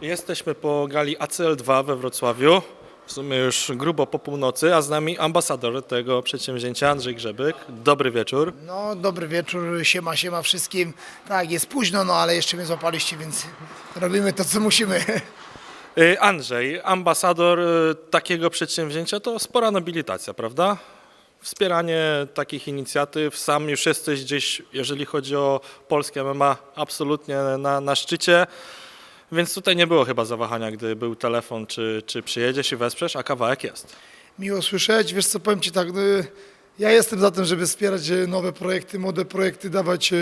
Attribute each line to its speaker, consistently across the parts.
Speaker 1: Jesteśmy po gali ACL2 we Wrocławiu. W sumie już grubo po północy, a z nami ambasador tego przedsięwzięcia, Andrzej Grzebyk. Dobry wieczór.
Speaker 2: No, dobry wieczór, siema, siema wszystkim. Tak, jest późno, no ale jeszcze mnie złapaliście, więc robimy to, co musimy.
Speaker 1: Y, Andrzej, ambasador y, takiego przedsięwzięcia to spora nobilitacja, prawda? Wspieranie takich inicjatyw. Sam już jesteś gdzieś, jeżeli chodzi o polskie MMA, absolutnie na, na szczycie. Więc tutaj nie było chyba zawahania, gdy był telefon, czy, czy przyjedziesz i wesprzesz, a kawałek jest.
Speaker 2: Miło słyszeć. Wiesz co, powiem Ci tak, no, ja jestem za tym, żeby wspierać e, nowe projekty, młode projekty, dawać e,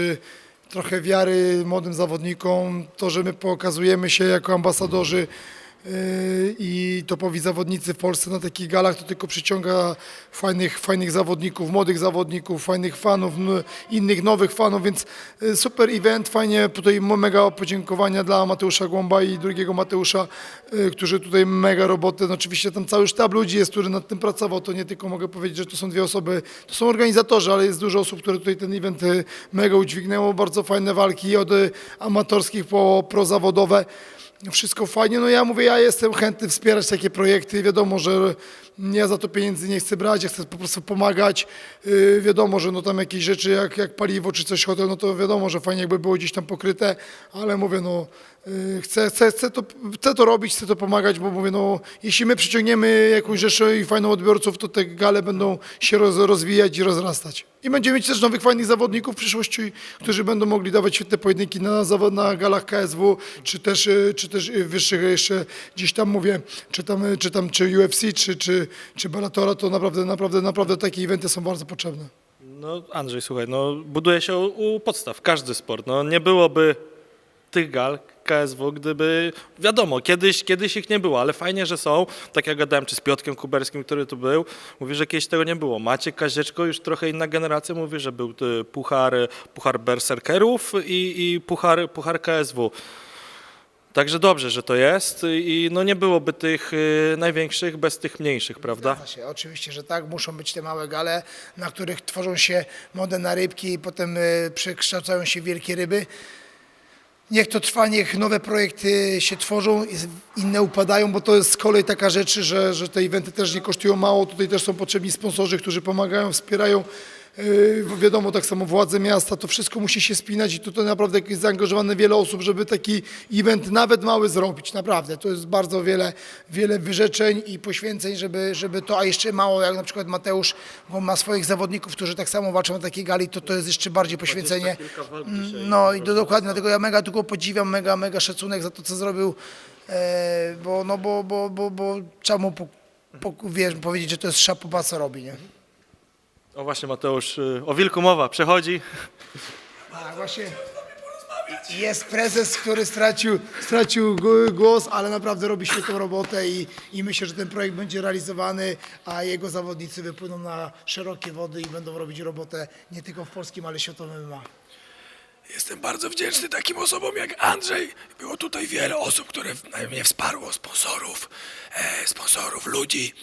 Speaker 2: trochę wiary młodym zawodnikom. To, że my pokazujemy się jako ambasadorzy i topowi zawodnicy w Polsce na takich galach, to tylko przyciąga fajnych, fajnych zawodników, młodych zawodników, fajnych fanów, innych nowych fanów, więc e, super event, fajnie, tutaj mega podziękowania dla Mateusza Głąba i drugiego Mateusza, e, którzy tutaj mega robotę, no oczywiście tam cały sztab ludzi jest, który nad tym pracował, to nie tylko mogę powiedzieć, że to są dwie osoby, to są organizatorzy, ale jest dużo osób, które tutaj ten event mega udźwignęło, bardzo fajne walki od amatorskich po prozawodowe. Wszystko fajnie, no ja mówię, ja jestem chętny wspierać takie projekty, wiadomo, że ja za to pieniędzy nie chcę brać, ja chcę po prostu pomagać, yy, wiadomo, że no tam jakieś rzeczy jak, jak paliwo czy coś hotel, no to wiadomo, że fajnie jakby było gdzieś tam pokryte, ale mówię, no yy, chcę, chcę, chcę, to, chcę to robić, chcę to pomagać, bo mówię, no jeśli my przyciągniemy jakąś rzeszę i fajną odbiorców, to te gale będą się roz, rozwijać i rozrastać. I będziemy mieć też nowych fajnych zawodników w przyszłości, którzy będą mogli dawać świetne pojedynki na, na galach KSW, czy też, y, czy też y, wyższych jeszcze gdzieś tam mówię, czy tam, y, czy tam czy UFC, czy, czy, czy Bellatora, to naprawdę, naprawdę, naprawdę takie eventy są bardzo potrzebne.
Speaker 1: No Andrzej, słuchaj, no buduje się u, u podstaw każdy sport. No nie byłoby tych gal KSW, gdyby, wiadomo, kiedyś, kiedyś ich nie było, ale fajnie, że są. Tak jak gadałem, czy z Piotkiem Kuberskim, który tu był, mówi, że kiedyś tego nie było. Maciek Kazieczko, już trochę inna generacja, mówi, że był y, puchar, puchar berserkerów i, i puchar, puchar KSW. Także dobrze, że to jest i no nie byłoby tych y, największych bez tych mniejszych, prawda?
Speaker 2: Zgadza się, oczywiście, że tak. Muszą być te małe gale, na których tworzą się mody na rybki i potem y, przekształcają się w wielkie ryby. Niech to trwa, niech nowe projekty się tworzą, i z- inne upadają, bo to jest z kolei taka rzecz, że, że te eventy też nie kosztują mało. Tutaj też są potrzebni sponsorzy, którzy pomagają, wspierają. Yy, wiadomo, tak samo władze miasta, to wszystko musi się spinać i tutaj naprawdę jest zaangażowane wiele osób, żeby taki event nawet mały zrobić. Naprawdę, to jest bardzo wiele, wiele wyrzeczeń i poświęceń, żeby, żeby to, a jeszcze mało, jak na przykład Mateusz, bo ma swoich zawodników, którzy tak samo walczą na takiej gali, to to jest jeszcze bardziej poświęcenie. No i to dokładnie, dlatego ja mega tylko podziwiam, mega, mega szacunek za to, co zrobił, e, bo, no bo, bo, bo, bo trzeba mu po, po, wiesz, powiedzieć, że to jest szapoba, co robi, nie?
Speaker 1: O właśnie Mateusz, y, o wilku mowa, przechodzi.
Speaker 2: Tak, właśnie. Jest prezes, który stracił, stracił głos, ale naprawdę robi świetną robotę i, i myślę, że ten projekt będzie realizowany, a jego zawodnicy wypłyną na szerokie wody i będą robić robotę nie tylko w polskim, ale światowym MMA.
Speaker 3: Jestem bardzo wdzięczny takim osobom jak Andrzej. Było tutaj wiele osób, które mnie wsparło, sponsorów, e, sponsorów, ludzi.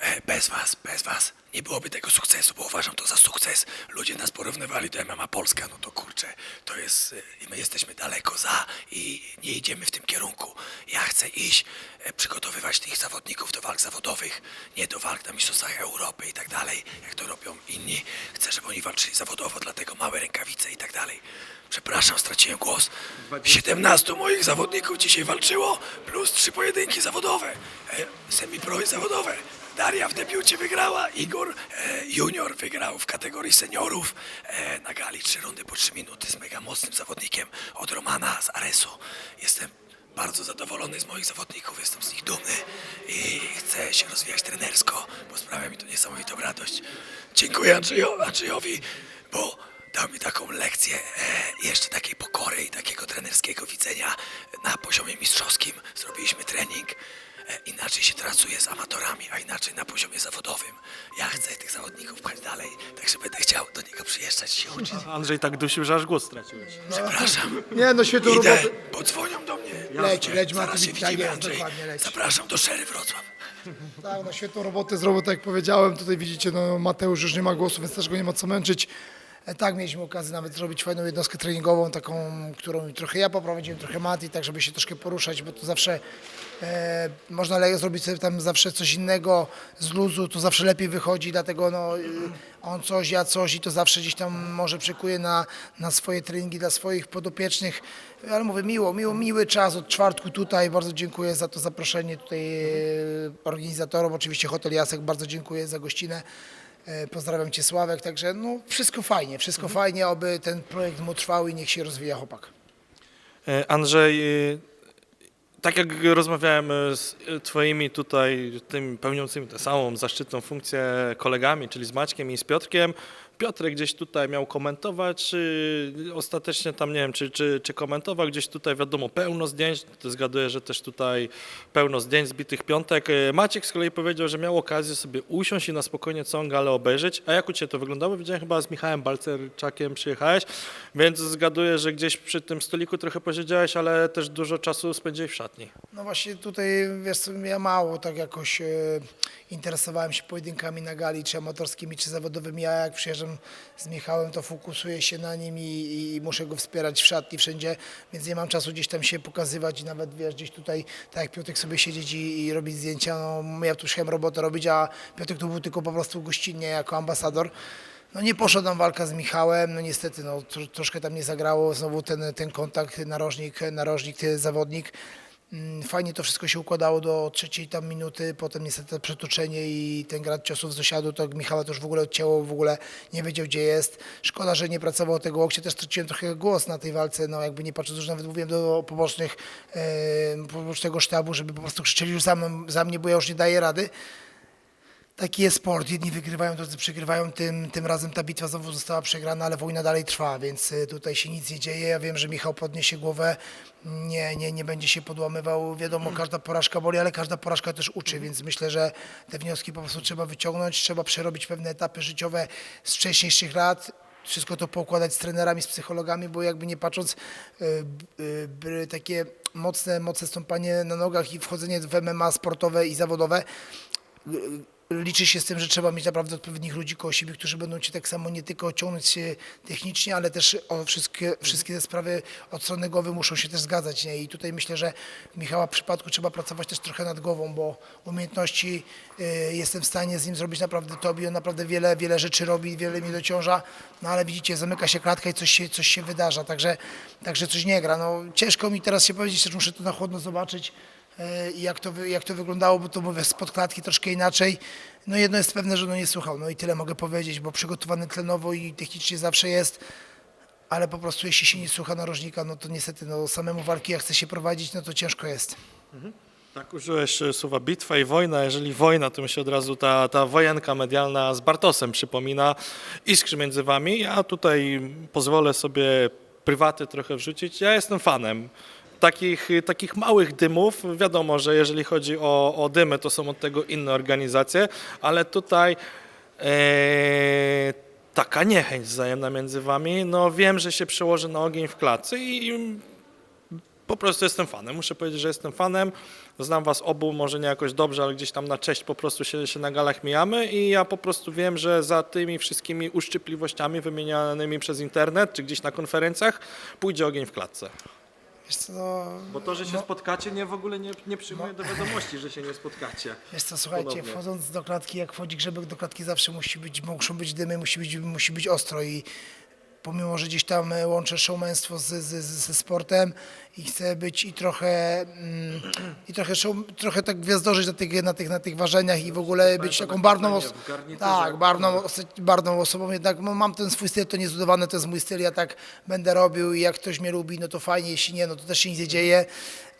Speaker 3: E, bez was, bez was nie byłoby tego sukcesu, bo uważam to za sukces. Ludzie nas porównywali do MMA Polska, no to kurczę, to jest, e, i my jesteśmy daleko za i nie idziemy w tym kierunku. Ja chcę iść, e, przygotowywać tych zawodników do walk zawodowych, nie do walk na Mistrzostwach Europy i tak dalej, jak to robią inni. Chcę, żeby oni walczyli zawodowo, dlatego małe rękawice i tak dalej. Przepraszam, straciłem głos. 17 moich zawodników dzisiaj walczyło, plus trzy pojedynki zawodowe. E, semi-pro i zawodowe. Daria w debiucie wygrała, Igor e, Junior wygrał w kategorii seniorów e, na gali trzy rundy po trzy minuty z mega mocnym zawodnikiem od Romana z Aresu. Jestem bardzo zadowolony z moich zawodników, jestem z nich dumny i chcę się rozwijać trenersko, bo sprawia mi to niesamowitą radość. Dziękuję Andrzejowi, Andrzejowi bo dał mi taką lekcję e, jeszcze takiej pokory i takiego trenerskiego widzenia na poziomie mistrzowskim. Zrobiliśmy trening. Inaczej się pracuje z amatorami, a inaczej na poziomie zawodowym. Ja chcę tych zawodników pchać dalej, także będę chciał do niego przyjeżdżać i się uczyć.
Speaker 1: Andrzej tak dusił, że aż głos straciłeś.
Speaker 3: Przepraszam.
Speaker 2: Nie, no świetną
Speaker 3: Idę,
Speaker 2: robotę.
Speaker 3: bo dzwonią do mnie.
Speaker 2: Leć, leć
Speaker 3: Zaraz
Speaker 2: Martin,
Speaker 3: się
Speaker 2: tak
Speaker 3: widzimy,
Speaker 2: jest,
Speaker 3: Andrzej.
Speaker 2: dokładnie leć.
Speaker 3: Zapraszam do Szery Wrocław.
Speaker 2: Tak, no świetną robotę zrobił, tak jak powiedziałem. Tutaj widzicie, no Mateusz już nie ma głosu, więc też go nie ma co męczyć. E, Tak, mieliśmy okazję nawet zrobić fajną jednostkę treningową, taką, którą trochę ja poprowadziłem, trochę Mati, tak żeby się troszkę poruszać, bo to zawsze e, można zrobić sobie tam zawsze coś innego z luzu, to zawsze lepiej wychodzi, dlatego no, y, on coś, ja coś i to zawsze gdzieś tam może przekuje na, na swoje treningi dla swoich podopiecznych, ale mówię miło, miło, miły czas od czwartku tutaj, bardzo dziękuję za to zaproszenie tutaj e, organizatorom, oczywiście Hotel Jasek, bardzo dziękuję za gościnę. E, Pozdrawiam Cię Sławek, także no wszystko fajnie, wszystko fajnie, aby ten projekt mu trwał i niech się rozwija chłopak.
Speaker 1: E, Andrzej, e, tak jak rozmawiałem z twoimi tutaj, tym pełniącymi tę samą zaszczytną funkcję kolegami, czyli z Maćkiem i z Piotrkiem, Piotrek gdzieś tutaj miał komentować, czy ostatecznie tam nie wiem, czy, czy, czy komentował gdzieś tutaj, wiadomo, pełno zdjęć, zgaduję, że też tutaj pełno zdjęć zbitych piątek. E, Maciek z kolei powiedział, że miał okazję sobie usiąść i na spokojnie całą galę obejrzeć. A jak u Ciebie to wyglądało? Widziałem chyba z Michałem Balcerczakiem przyjechałeś, więc zgaduję, że gdzieś przy tym stoliku trochę posiedziałeś, ale też dużo czasu spędziłeś w szatni.
Speaker 2: No właśnie tutaj, wiesz ja mało tak jakoś e, interesowałem się pojedynkami na gali, czy amatorskimi, czy zawodowymi. Ja jak przyjeżdżam z Michałem, to fokusuję się na nim i, i muszę go wspierać w szatni wszędzie, więc nie mam czasu gdzieś tam się pokazywać i nawet, wiesz, gdzieś tutaj, tak jak Piotrek sobie siedzieć i, i robić zdjęcia, no ja tu musiałem robotę robić, a Piotrek tu był tylko po prostu gościnnie jako ambasador. No nie poszła tam walka z Michałem, no niestety no, tro, troszkę tam nie zagrało, znowu ten, ten kontakt, narożnik, narożnik, zawodnik. Mm, Fajnie to wszystko się układało do trzeciej tam minuty, potem niestety to przetoczenie i ten grad ciosów z dosiadu, to Michała to już w ogóle odcięło, w ogóle nie wiedział gdzie jest. Szkoda, że nie pracował tego łokcia, też straciłem trochę głos na tej walce, no jakby nie patrząc, już nawet mówiłem do pobocznych, e, pobocznego sztabu, żeby po prostu krzyczeli już za, za mnie, bo ja już nie daję rady. Taki jest sport. Jedni wygrywają, drudzy przegrywają. Tym, tym razem ta bitwa znowu została przegrana, ale wojna dalej trwa, więc y, tutaj się nic nie dzieje. Ja wiem, że Michał podniesie głowę, nie, nie, nie będzie się podłamywał. Wiadomo, każda porażka boli, ale każda porażka też uczy, więc myślę, że te wnioski po prostu trzeba wyciągnąć, trzeba przerobić pewne etapy życiowe z wcześniejszych lat. Wszystko to poukładać z trenerami, z psychologami, bo jakby nie patrząc, y, y, by takie mocne, mocne stąpanie na nogach i wchodzenie w MMA sportowe i zawodowe liczy się z tym, że trzeba mieć naprawdę odpowiednich ludzi koło siebie, którzy będą cię tak samo nie tylko ciągnąć technicznie, ale też o wszystkie, wszystkie te sprawy od strony głowy muszą się też zgadzać. Nie? I tutaj myślę, że w Michała przypadku trzeba pracować też trochę nad głową, bo umiejętności y, jestem w stanie z nim zrobić naprawdę tobie, on naprawdę wiele, wiele rzeczy robi, wiele mnie dociąża, no ale widzicie, zamyka się klatka i coś się, coś się wydarza, także, także coś nie gra. No, ciężko mi teraz się powiedzieć, też muszę to na chłodno zobaczyć i jak to, jak to wyglądało, bo to mówię spod klatki troszkę inaczej. No jedno jest pewne, że no nie słuchał, no i tyle mogę powiedzieć, bo przygotowany tlenowo i technicznie zawsze jest, ale po prostu jeśli się nie słucha narożnika, no to niestety no, samemu walki jak chce się prowadzić, no to ciężko jest.
Speaker 1: Tak, użyłeś e, słowa bitwa i wojna. Jeżeli wojna, to mi się od razu ta, ta wojenka medialna z Bartosem przypomina. Iskrzy między wami. Ja tutaj pozwolę sobie prywaty trochę wrzucić. Ja jestem fanem takich, takich małych dymów. Wiadomo, że jeżeli chodzi o, o dymy, to są od tego inne organizacje, ale tutaj e, taka niechęć wzajemna między wami, no wiem, że się przełoży na ogień w klatce i, i po prostu jestem fanem. Muszę powiedzieć, że jestem fanem. Znam was obu, może nie jakoś dobrze, ale gdzieś tam na cześć po prostu się, się na galach mijamy i ja po prostu wiem, że za tymi wszystkimi uszczypliwościami wymienianymi przez internet czy gdzieś na konferencjach pójdzie ogień w klatce.
Speaker 2: Wiesz co, no,
Speaker 1: Bo to, że się spotkacie, nie w ogóle nie, nie przyjmuję do wiadomości, że się nie spotkacie.
Speaker 2: Wiesz co, słuchajcie,
Speaker 1: Ponownie.
Speaker 2: wchodząc do klatki, jak wchodzi grzebek do klatki, zawsze musi być, muszą być dymy, musi być, musi być ostro i pomimo, że gdzieś tam e, łączę showmanstwo z, z, z, ze sportem i chcę być i trochę, mm, i trochę, show, trochę tak gwiazdożyć na tych, na, tych, na tych ważeniach i w ogóle być taką barwną, os- tak, barwną, os- barwną osobą, jednak no, mam ten swój styl, to niezbudowane, to jest mój styl, ja tak będę robił i jak ktoś mnie lubi, no to fajnie, jeśli nie, no to też się nic nie dzieje.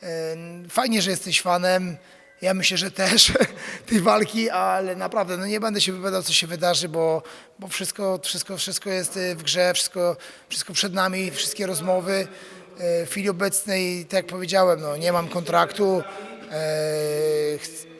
Speaker 2: Em, Fajnie, że jesteś fanem, ja myślę, że też tej walki, ale naprawdę no nie będę się wypowiadał, co się wydarzy, bo, bo wszystko, wszystko, wszystko jest y, w grze, wszystko, wszystko przed nami, wszystkie rozmowy. Y, W chwili obecnej, tak jak powiedziałem, no, nie mam kontraktu. E,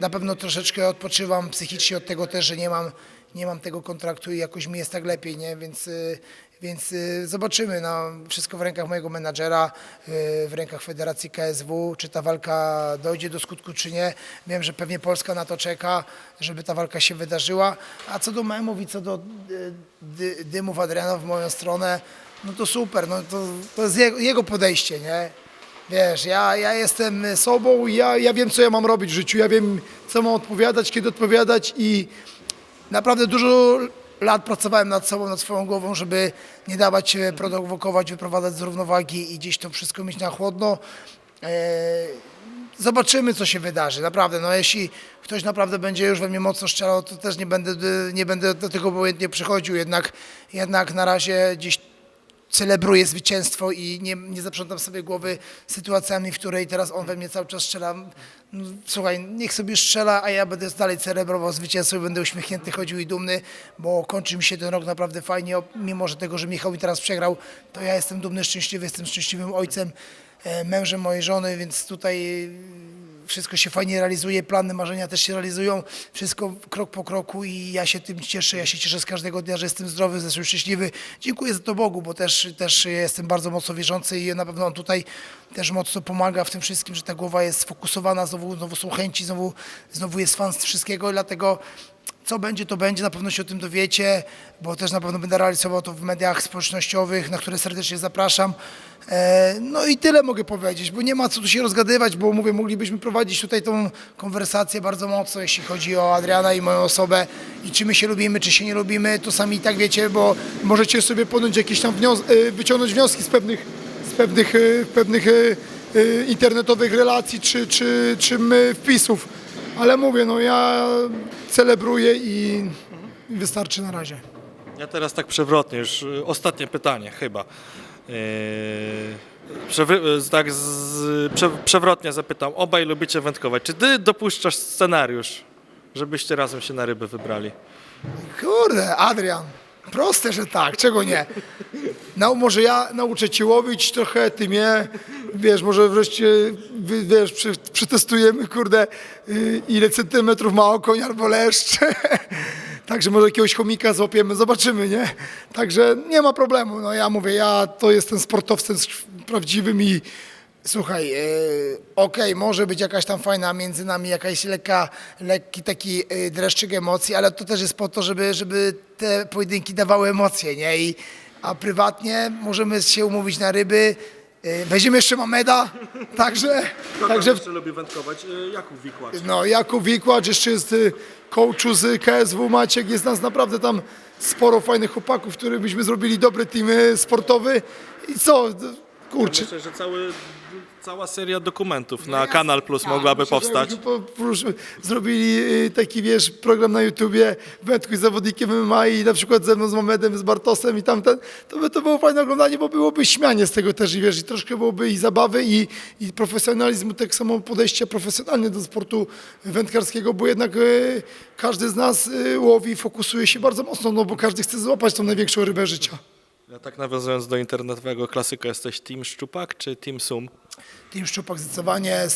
Speaker 2: Na pewno troszeczkę odpoczywam psychicznie od tego też, że nie mam, nie mam tego kontraktu i jakoś mi jest tak lepiej, nie? Więc, y, więc y, zobaczymy. No, wszystko w rękach mojego menadżera, y, w rękach Federacji KSW, czy ta walka dojdzie do skutku, czy nie. Wiem, że pewnie Polska na to czeka, żeby ta walka się wydarzyła. A co do memów i co do dy, dymów Adriana w moją stronę, no to super, no to, to jest jego podejście, nie? Wiesz, ja, ja jestem sobą, ja, ja wiem, co ja mam robić w życiu, ja wiem, co mam odpowiadać, kiedy odpowiadać i naprawdę dużo lat pracowałem nad sobą, nad swoją głową, żeby nie dawać się prowokować, wyprowadzać z równowagi i gdzieś to wszystko mieć na chłodno. Eee, Zobaczymy, co się wydarzy. Naprawdę, no jeśli ktoś naprawdę będzie już we mnie mocno strzelał, to też nie będę, nie będę do tego obojętnie przychodził. Jednak, jednak na razie gdzieś celebruję zwycięstwo i nie, nie zaprzątam sobie głowy sytuacjami, w której teraz on we mnie cały czas strzela. No, Słuchaj, niech sobie strzela, a ja będę dalej celebrował zwycięstwo i będę uśmiechnięty, chodził i dumny, bo kończy mi się ten rok naprawdę fajnie. Mimo, że tego, że Michał mi teraz przegrał, to ja jestem dumny, szczęśliwy, jestem szczęśliwym ojcem, e, mężem mojej żony, więc tutaj wszystko się fajnie realizuje, plany, marzenia też się realizują, wszystko krok po kroku i ja się tym cieszę, ja się cieszę z każdego dnia, że jestem zdrowy, jestem szczęśliwy. Dziękuję za to Bogu, bo też, też jestem bardzo mocno wierzący i na pewno on tutaj też mocno pomaga w tym wszystkim, że ta głowa jest sfokusowana, znowu, znowu są chęci, znowu, znowu jest fan z wszystkiego i dlatego co będzie, to będzie, na pewno się o tym dowiecie, bo też na pewno będę realizował to w mediach społecznościowych, na które serdecznie zapraszam. E, No i tyle mogę powiedzieć, bo nie ma co tu się rozgadywać, bo mówię, moglibyśmy prowadzić tutaj tą konwersację bardzo mocno, jeśli chodzi o Adriana i moją osobę i czy my się lubimy, czy się nie lubimy, to sami i tak wiecie, bo możecie sobie podjąć jakieś tam wnios- e, wyciągnąć wnioski z pewnych, z pewnych, e, pewnych internetowych relacji czy, czy, czy wpisów. Ale mówię, no ja celebruję i wystarczy na razie.
Speaker 1: Ja teraz tak przewrotnie, już y, ostatnie pytanie chyba. Yy, przewry- y, tak z, prze, przewrotnie zapytam, obaj lubicie wędkować. Czy ty dopuszczasz scenariusz, żebyście razem się na ryby wybrali?
Speaker 2: Kurde, Adrian, proste, że tak, czego nie? No, może ja nauczę cię łowić trochę, ty mnie, wiesz, może wreszcie, wiesz, przetestujemy, kurde, y, ile centymetrów ma okoń albo leszcz. Także może jakiegoś chomika złapiemy, zobaczymy, nie? Także nie ma problemu, no ja mówię, ja to jestem sportowcem prawdziwym i Słuchaj, yy, okej, może być jakaś tam fajna między nami, jakaś lekka, lekki taki yy, dreszczyk emocji, ale to też jest po to, żeby, żeby te pojedynki dawały emocje, nie? I, a prywatnie możemy się umówić na ryby, weźmiemy jeszcze Mameda, także, także
Speaker 1: jeszcze lubi wędkować? Jakub Wikłacz.
Speaker 2: no, Jakub Wikłacz, jeszcze jest y, coachu z KSW Maciek, jest nas naprawdę tam sporo fajnych chłopaków, których byśmy zrobili dobry team y, sportowy i co, kurczę.
Speaker 1: Myślę, że cały, cała seria dokumentów na Kanal Plus mogłaby
Speaker 2: Myślę, że
Speaker 1: powstać.
Speaker 2: po, zrobili y, taki, wiesz, program na YouTubie, wędkuj z zawodnikiem MMA i na przykład ze mną, z Mamedem, z Bartosem i tamten, to by to było fajne oglądanie, bo byłoby śmianie z tego też i wiesz, i troszkę byłoby i zabawy i, i profesjonalizmu, tak samo podejście profesjonalne do sportu wędkarskiego, bo jednak y, każdy z nas y, łowi, fokusuje się bardzo mocno, no bo każdy chce złapać tą największą rybę życia.
Speaker 1: Ja tak nawiązując do internetowego klasyka, jesteś Team Szczupak czy Team Sum?
Speaker 2: Team szczupak zdecydowanie,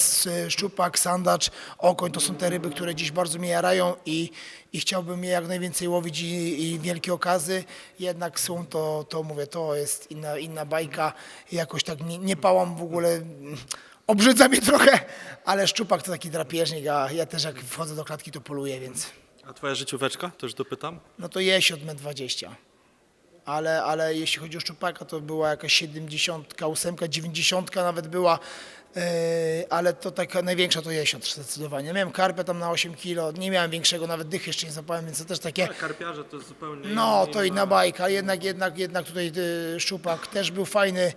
Speaker 2: szczupak, sandacz, okoń to są te ryby, które dziś bardzo mnie jarają i, i chciałbym je jak najwięcej łowić i, i wielkie okazy. Jednak są to, to mówię, to jest inna, inna bajka. Jakoś tak nie, nie pałam w ogóle, mm, obrzydza mnie trochę, ale szczupak to taki drapieżnik, a ja też jak wchodzę do klatki to poluję, więc
Speaker 1: A twoja życióweczka? Też dopytam.
Speaker 2: no to jeść od 20. Ale, ale jeśli chodzi o szczupaka, to była jakaś 70, 8, 90 nawet była, yy, ale to taka największa to jesiot zdecydowanie. Miałem karpę tam na 8 kilo, nie miałem większego, nawet dych jeszcze nie zapałem, więc to też takie,
Speaker 1: Karpiarze to jest zupełnie
Speaker 2: no to inna bajka, jednak, jednak, jednak tutaj yy, szczupak też był fajny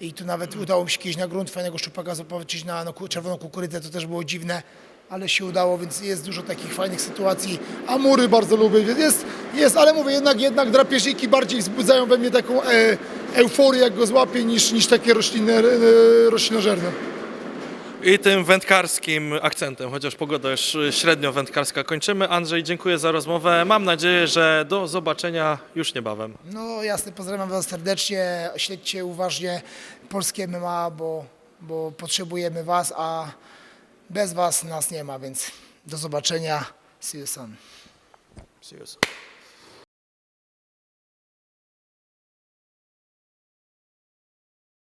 Speaker 2: i tu nawet udało mi się kiedyś na grunt fajnego szczupaka zobaczyć na, ku- czerwoną kukurydzę, to też było dziwne. Ale się udało, więc jest dużo takich fajnych sytuacji. Amury bardzo lubię, więc jest, jest ale mówię, jednak, jednak drapieżniki bardziej wzbudzają we mnie taką e, euforię, jak go złapię, niż, niż takie rośliny, e, roślinożerne.
Speaker 1: I tym wędkarskim akcentem, chociaż pogoda już średnio wędkarska, kończymy. Andrzej, dziękuję za rozmowę. Mam nadzieję, że do zobaczenia już niebawem.
Speaker 2: No jasne, pozdrawiam Was serdecznie, śledźcie uważnie polskie MMA, bo, bo potrzebujemy Was, a bez Was nas nie ma, więc do zobaczenia. See you soon.
Speaker 1: See you soon.